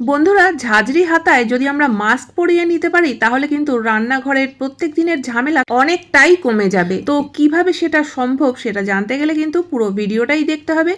বন্ধুরা, ঝাঁঝরি হাতায় যদি আমরা মাস্ক পরিয়ে নিতে পারি, তাহলে কিন্তু রান্নাঘরের প্রত্যেক দিনের ঝামেলা অনেকটাই কমে যাবে। তো কীভাবে সেটা সম্ভব সেটা জানতে গেলে কিন্তু পুরো ভিডিওটাই দেখতে হবে।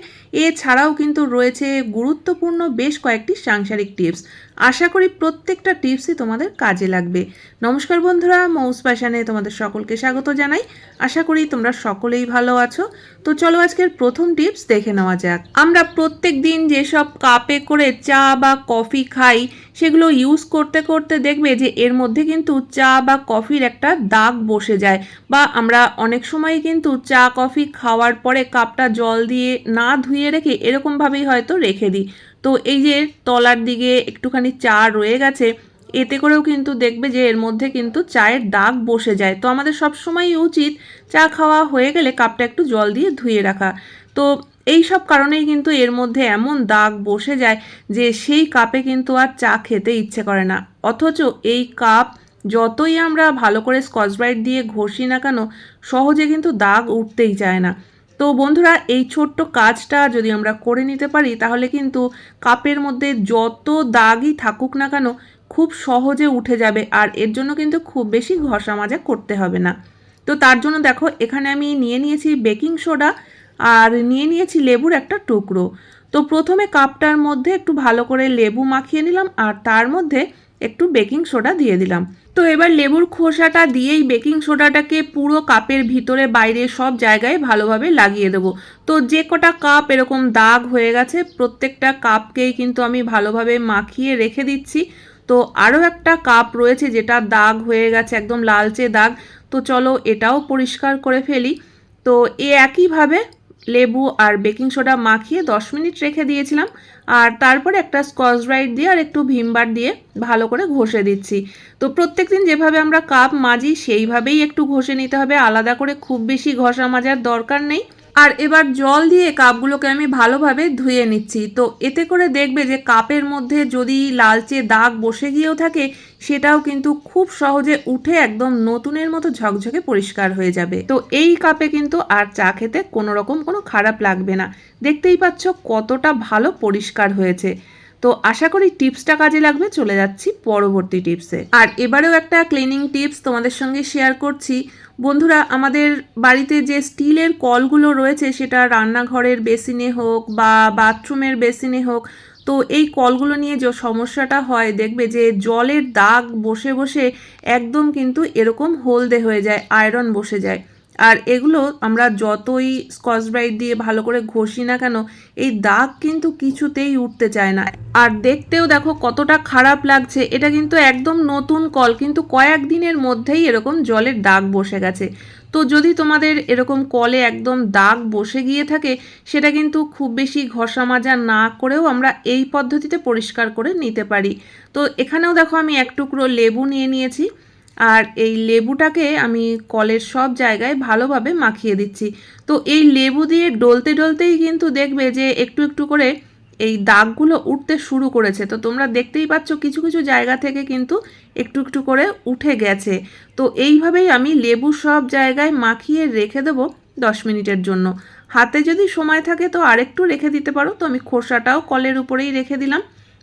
এছাড়াও কিন্তু রয়েছে গুরুত্বপূর্ণ বেশ কয়েকটি সাংসারিক টিপস। আশা করি প্রত্যেকটা টিপসই তোমাদের কাজে লাগবে। নমস্কার বন্ধুরা, মৌস প্যাশানে তোমাদের সকলকে স্বাগত জানাই। আশা করি তোমরা সকলেই ভালো আছো। তো চলো আজকের প্রথম টিপস দেখে নেওয়া যাক। আমরা প্রত্যেক দিন যেসব কাপে করে চা বা কফি খাই, সেগুলো ইউজ করতে করতে দেখবে যে এর মধ্যে কিন্তু চা বা কফির একটা দাগ বসে যায় বা আমরা অনেক সময় কিন্তু চা, কফি খাওয়ার পরে কাপটা জল দিয়ে না ধুয়ে রেখে এরকমভাবেই হয়তো রেখে দিই। তো এই যে তলার দিকে একটুখানি চা রয়ে গেছে এতে করেও কিন্তু দেখবে যে এর মধ্যে কিন্তু চায়ের দাগ বসে যায়। তো আমাদের সব সবসময়ই উচিত চা খাওয়া হয়ে গেলে কাপটা একটু জল দিয়ে ধুয়ে রাখা। তো এই সব কারণেই কিন্তু এর মধ্যে এমন দাগ বসে যায় যে সেই কাপে কিন্তু আর চা খেতে ইচ্ছে করে না। অথচ এই কাপ যতই আমরা ভালো করে স্কচ ব্রাইট দিয়ে ঘষি না কেন, সহজে কিন্তু দাগ উঠতেই চায় না। তো বন্ধুরা, এই ছোট্ট কাজটা যদি আমরা করে নিতে পারি, তাহলে কিন্তু কাপের মধ্যে যত দাগই থাকুক না কেন খুব সহজে উঠে যাবে আর এর জন্য কিন্তু খুব বেশি ঘষা মাজা করতে হবে না। তো তার জন্য দেখো, এখানে আমি নিয়ে নিয়েছি বেকিং সোডা আর নিয়ে নিয়েছি লেবুর একটা টুকরো। তো প্রথমে কাপটার মধ্যে একটু ভালো করে লেবু মাখিয়ে নিলাম আর তার মধ্যে একটু বেকিং সোডা দিয়ে দিলাম। তো এবার লেবুর খোসাটা দিয়েই বেকিং সোডাটাকে পুরো কাপের ভিতরে, বাইরে সব জায়গায় ভালোভাবে লাগিয়ে দেবো। তো যে কটা কাপ এরকম দাগ হয়ে গেছে, প্রত্যেকটা কাপকেই কিন্তু আমি ভালোভাবে মাখিয়ে রেখে দিচ্ছি। তো আরও একটা কাপ রয়েছে যেটা দাগ হয়ে গেছে, একদম লালচে দাগ। তো চলো এটাও পরিষ্কার করে ফেলি। তো এ একইভাবে লেবু আর বেকিং সোডা মাখিয়ে দশ মিনিট রেখে দিয়েছিলাম। আর তারপরে একটা স্কচ ব্রাইট দিয়ে আর একটু ভিমবার দিয়ে ভালো করে ঘষে দিচ্ছি। তো প্রত্যেক দিন যেভাবে আমরা কাপ মাজি, সেইভাবেই একটু ঘষে নিতে হবে। আলাদা করে খুব বেশি ঘষা মাজার দরকার নেই। আর এবার জল দিয়ে কাপগুলোকে আমি ভালোভাবে ধুয়ে নিচ্ছি। তো এতে করে দেখবে যে কাপের মধ্যে যদি লালচে দাগ বসে গিয়েও থাকে, সেটাও কিন্তু খুব সহজে উঠে একদম নতুনের মতো ঝকঝকে পরিষ্কার হয়ে যাবে। তো এই কাপে কিন্তু আর চা খেতে কোনো রকম কোনো খারাপ লাগবে না। দেখতেই পাচ্ছ কতটা ভালো পরিষ্কার হয়েছে। তো আশা করি টিপসটা কাজে লাগবে, চলে যাচ্ছি পরবর্তী টিপসে। আর এবারেও একটা ক্লিনিং টিপস তোমাদের সঙ্গে শেয়ার করছি। বন্ধুরা, আমাদের বাড়িতে যে স্টিলের কলগুলো রয়েছে, সেটা রান্নাঘরের বেসিনে হোক বা বাথরুমের বেসিনে হোক, তো এই কলগুলো নিয়ে যে সমস্যাটা হয়, দেখবে যে জলের দাগ বসে বসে একদম কিন্তু এরকম হলদে হয়ে যায়, আয়রন বসে যায়। আর এগুলো আমরা যতই স্কচ ব্রাইট দিয়ে ভালো করে ঘষি না কেন, এই দাগ কিন্তু কিছুতেই উঠতে চায় না। আর দেখতেও দেখো কতটা খারাপ লাগছে, এটা কিন্তু একদম নতুন কল, কিন্তু কয়েক দিনের মধ্যেই এরকম জলের দাগ বসে গেছে। তো যদি তোমাদের এরকম কলে একদম দাগ বসে গিয়ে থাকে, সেটা কিন্তু খুব বেশি ঘষা মাজা না করেও আমরা এই পদ্ধতিতে পরিষ্কার করে নিতে পারি। তো এখানেও দেখো আমি এক টুকরো লেবু নিয়ে নিয়েছি। আর এই লেবুটাকে আমি কলের সব জায়গায় ভালোভাবে মাখিয়ে দিচ্ছি। তো এই লেবু দিয়ে ডলতে ডলতেই কিন্তু দেখবে যে একটু একটু করে এই দাগগুলো উঠতে শুরু করেছে। তো তোমরা দেখতেই পাচ্ছ কিছু কিছু জায়গা থেকে কিন্তু একটু একটু করে উঠে গেছে। তো এইভাবেই আমি লেবু সব জায়গায় মাখিয়ে রেখে দেবো দশ মিনিটের জন্য। হাতে যদি সময় থাকে তো আরেকটু রেখে দিতে পারো। তো আমি খোসাটাও কলের উপরেই রেখে দিলাম।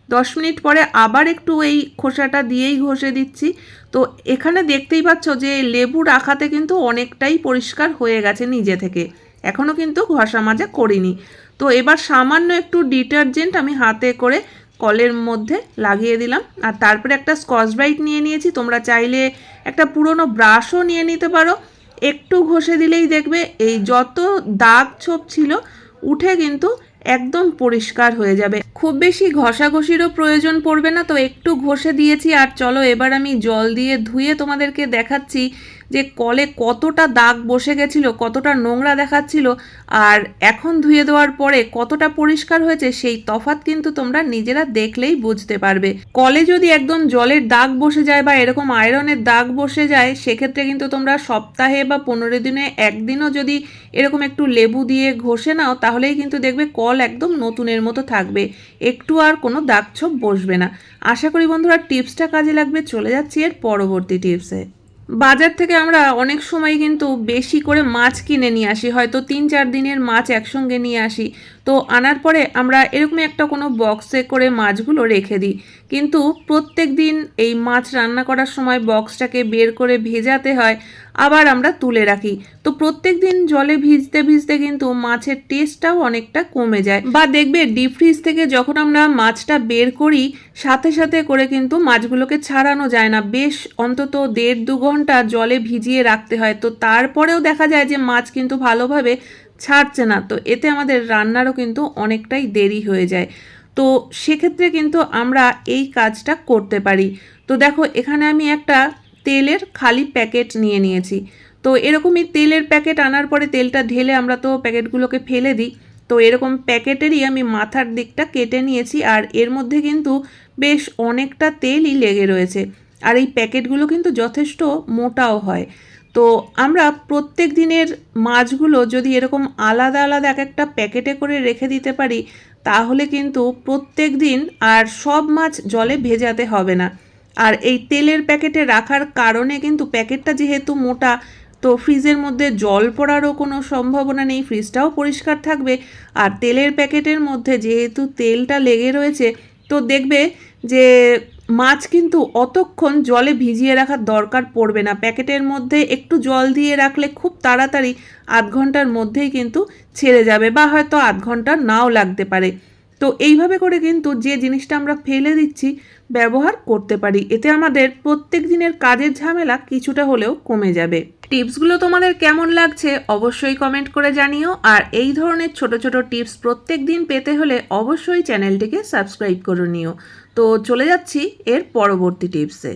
দশ মিনিট পরে আবার একটু এই খোসাটা দিয়েই ঘষে দিচ্ছি। তো এখানে দেখতেই পাচ্ছ যে লেবু রাখাতে কিন্তু অনেকটাই পরিষ্কার হয়ে গেছে নিজে থেকে। এখনও কিন্তু ঘষা মাজা করিনি। তো এবার সামান্য একটু ডিটারজেন্ট আমি হাতে করে কলের মধ্যে লাগিয়ে দিলাম। আর তারপরে একটা স্কচ ব্রাইট নিয়ে নিয়েছি। তোমরা চাইলে একটা পুরনো ব্রাশও নিয়ে নিতে পারো। একটু ঘষে দিলেই দেখবে এই যত দাগ ছোপ ছিল, উঠে কিন্তু একদম পরিষ্কার হয়ে যাবে। খুব বেশি ঘষাঘষিরও প্রয়োজন পড়বে না, তো একটু ঘষে দিয়েছি আর চলো এবার আমি জল দিয়ে ধুয়ে তোমাদেরকে দেখাচ্ছি যে কলে কতটা দাগ বসে গেছিল, কতটা নোংরা দেখাচ্ছিল আর এখন ধুয়ে দেওয়ার পরে কতটা পরিষ্কার হয়েছে সেই তফাত কিন্তু তোমরা নিজেরা দেখলেই বুঝতে পারবে। কলে যদি একদম জলের দাগ বসে যায় বা এরকম আয়রনের দাগ বসে যায়, সেক্ষেত্রে কিন্তু তোমরা সপ্তাহে বা পনেরো দিনে একদিনও যদি এরকম একটু লেবু দিয়ে ঘষে নাও, তাহলেই কিন্তু দেখবে কল একদম নতুনের মতো থাকবে। একটু আর কোনো দাগ ছোপ বসবে না। আশা করি বন্ধুরা টিপসটা কাজে লাগবে। চলে যাচ্ছি এর পরবর্তী টিপসে। বাজার থেকে আমরা অনেক সময় কিন্তু বেশি করে মাছ কিনে নিয়ে আসি। হয়তো তিন চার দিনের মাছ একসঙ্গে নিয়ে আসি। তো আনার পরে আমরা এরকমই একটা কোনো বক্সে করে মাছগুলো রেখে দিই। কিন্তু প্রত্যেক দিন এই মাছ রান্না করার সময় বক্সটাকে বের করে ভেজাতে হয়, আবার আমরা তুলে রাখি। তো প্রত্যেক দিন জলে ভিজতে ভিজতে কিন্তু মাছের টেস্টটাও অনেকটা কমে যায়। বা দেখবে ডিপ ফ্রিজ থেকে যখন আমরা মাছটা বের করি, সাথে সাথে করে কিন্তু মাছগুলোকে ছাড়ানো যায় না। বেশ অন্তত দেড় দু ঘণ্টা জলে ভিজিয়ে রাখতে হয়। তো তারপরেও দেখা যায় যে মাছ কিন্তু ভালোভাবে ছাড়ছে না। তো এতে আমাদের রান্নারও কিন্তু অনেকটাই দেরি হয়ে যায়। তো সেক্ষেত্রে কিন্তু আমরা এই কাজটা করতে পারি। তো দেখো, এখানে আমি একটা তেলের খালি প্যাকেট নিয়ে নিয়েছি। তো এরকমই তেলের প্যাকেট আনার পরে তেলটা ঢেলে আমরা তো প্যাকেটগুলোকে ফেলে দিই। তো এরকম প্যাকেটেরই আমি মাথার দিকটা কেটে নিয়েছি আর এর মধ্যে কিন্তু বেশ অনেকটা তেলই লেগে রয়েছে। আর এই প্যাকেটগুলো কিন্তু যথেষ্ট মোটাও হয়। তো আমরা প্রত্যেক দিনের মাছগুলো যদি এরকম আলাদা আলাদা এক একটা প্যাকেটে করে রেখে দিতে পারি, তাহলে কিন্তু প্রত্যেক দিন আর সব মাছ জলে ভেজাতে হবে না। আর এই তেলের প্যাকেটে রাখার কারণে কিন্তু প্যাকেটটা যেহেতু মোটা, তো ফ্রিজের মধ্যে জল পড়ারও কোনো সম্ভাবনা নেই, ফ্রিজটাও পরিষ্কার থাকবে। আর তেলের প্যাকেটের মধ্যে যেহেতু তেলটা লেগে রয়েছে, তো দেখবে যে মাছ কিন্তু অতক্ষণ জলে ভিজিয়ে রাখার দরকার পড়বে না। প্যাকেটের মধ্যে একটু জল দিয়ে রাখলে খুব তাড়াতাড়ি আধ ঘণ্টার মধ্যেই কিন্তু ছেড়ে যাবে বা হয়তো আধ ঘণ্টা নাও লাগতে পারে। তো এইভাবে করে কিন্তু যে জিনিসটা আমরা ফেলে দিচ্ছি ব্যবহার করতে পারি। এতে আমাদের প্রত্যেক দিনের কাজের ঝামেলা কিছুটা হলেও কমে যাবে। টিপসগুলো তোমাদের কেমন লাগছে অবশ্যই কমেন্ট করে জানিও। আর এই ধরনের ছোট ছোট টিপস প্রত্যেক দিন পেতে হলে অবশ্যই চ্যানেলটিকে সাবস্ক্রাইব করে নিও। তো চলে যাচ্ছি এর পরবর্তী টিপসে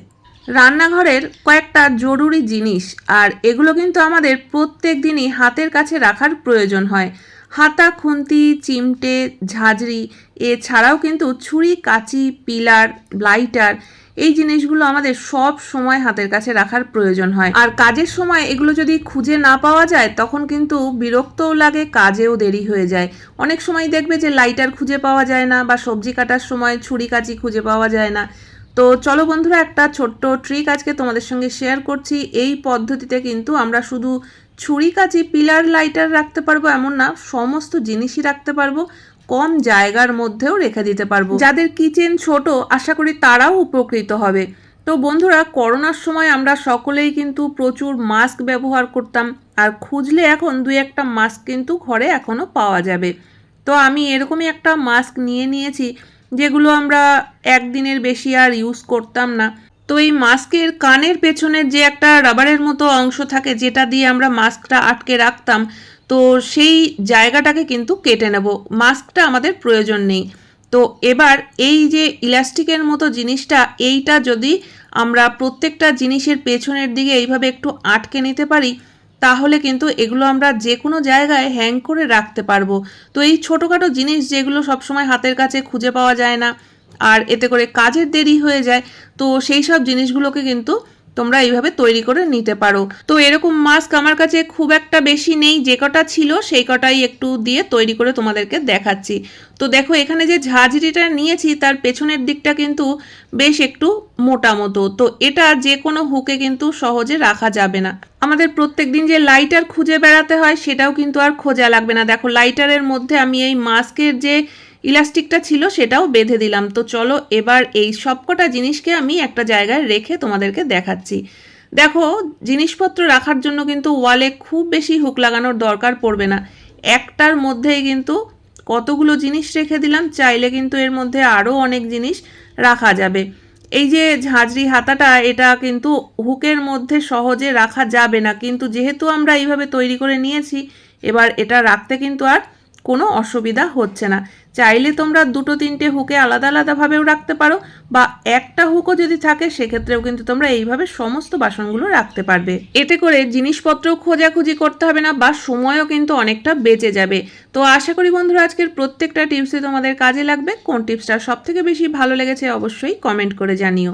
রান্নাঘরের কয়েকটা জরুরি জিনিস, আর এগুলো কিন্তু আমাদের প্রত্যেক দিনই হাতের কাছে রাখার প্রয়োজন হয়। হাতা, খুন্তি, চিমটে, ঝাঁঝরি, এছাড়াও কিন্তু ছুরি, কাঁচি, পিলার, লাইটার, এই জিনিসগুলো আমাদের সব সময় হাতের কাছে রাখার প্রয়োজন হয়। আর কাজের সময় এগুলো যদি খুঁজে না পাওয়া যায়, তখন কিন্তু বিরক্তও লাগে, কাজেও দেরি হয়ে যায়। অনেক সময় দেখবে যে লাইটার খুঁজে পাওয়া যায় না বা সবজি কাটার সময় ছুরি, কাঁচি খুঁজে পাওয়া যায় না। তো চলো বন্ধুরা, একটা ছোট্ট ট্রিক আজকে তোমাদের সঙ্গে শেয়ার করছি। এই পদ্ধতিতে কিন্তু আমরা শুধু ছুরি কাঁচি পিলার লাইটার রাখতে পারব এমন না, সমস্ত জিনিসই রাখতে পারব, কম জায়গার মধ্যেও রেখে দিতে পারব। যাদের কিচেন ছোট, আশা করি তারাও উপকৃত হবে। তো বন্ধুরা, করোনার সময় আমরা সকলেই কিন্তু প্রচুর মাস্ক ব্যবহার করতাম, আর খুঁজলে এখন দুই একটা মাস্ক কিন্তু ঘরে এখনও পাওয়া যাবে। তো আমি এরকমই একটা মাস্ক নিয়ে নিয়েছি, যেগুলো আমরা একদিনের বেশি আর ইউজ করতাম না। তো এই মাস্কের কানের পেছনের যে একটা রাবারের মতো অংশ থাকে, যেটা দিয়ে আমরা মাস্কটা আটকে রাখতাম, তো সেই জায়গাটাকে কিন্তু কেটে নেব। মাস্কটা আমাদের প্রয়োজন নেই। তো এবার এই যে ইলাস্টিকের মতো জিনিসটা, এইটা যদি আমরা প্রত্যেকটা জিনিসের পেছনের দিকে এইভাবে একটু আটকে নিতে পারি, তাহলে কিন্তু এগুলো আমরা যে কোনো জায়গায় হ্যাং করে রাখতে পারব। তো এই ছোটোখাটো জিনিস যেগুলো সবসময় হাতের কাছে খুঁজে পাওয়া যায় না আর এতে করে কাজের দেরি হয়ে যায়। তো সেই সব জিনিসগুলোকে কিন্তু তোমরা এইভাবে তৈরি করে নিতে পারো। তো এরকম মাস্ক আমার কাছে খুব একটা বেশি নেই। যে কটা ছিল সেই কটাই একটু দিয়ে তৈরি করে তোমাদেরকে দেখাচ্ছি। তো দেখো এখানে যে ঝাঁঝরিটা নিয়েছি তার পেছনের দিকটা কিন্তু বেশ একটু মোটা মতো। তো এটা যে কোনো হুকে কিন্তু সহজে রাখা যাবে না। আমাদের প্রত্যেক দিন যে লাইটার খুঁজে বেড়াতে হয় সেটাও কিন্তু আর খোঁজা লাগবে না। দেখো লাইটারের মধ্যে আমি এই মাস্কের যে ইলাস্টিকটা ছিল সেটাও বেঁধে দিলাম। তো চলো এবার এই সবকটা জিনিসকে আমি একটা জায়গায় রেখে তোমাদেরকে দেখাচ্ছি। দেখো, জিনিসপত্র রাখার জন্য কিন্তু ওয়ালে খুব বেশি হুক লাগানোর দরকার পড়বে না। একটার মধ্যেই কিন্তু কতগুলো জিনিস রেখে দিলাম, চাইলে কিন্তু এর মধ্যে আরও অনেক জিনিস রাখা যাবে। এই যে ঝাঁঝরি হাতাটা, এটা কিন্তু হুকের মধ্যে সহজে রাখা যাবে না। কিন্তু যেহেতু আমরা এইভাবে তৈরি করে নিয়েছি, এবার এটা রাখতে কিন্তু আর কোনো অসুবিধা হচ্ছে না। চাইলে তোমরা দুটো তিনটে হুকে আলাদা আলাদাভাবেও রাখতে পারো বা একটা হুকও যদি থাকে, সেক্ষেত্রেও কিন্তু তোমরা এইভাবে সমস্ত বাসনগুলো রাখতে পারবে। এতে করে জিনিসপত্র খোঁজাখুঁজি করতে হবে না বা সময়ও কিন্তু অনেকটা বেঁচে যাবে। তো আশা করি বন্ধুরা, আজকের প্রত্যেকটা টিপসই তোমাদের কাজে লাগবে। কোন টিপসটা সব থেকে বেশি ভালো লেগেছে অবশ্যই কমেন্ট করে জানিও।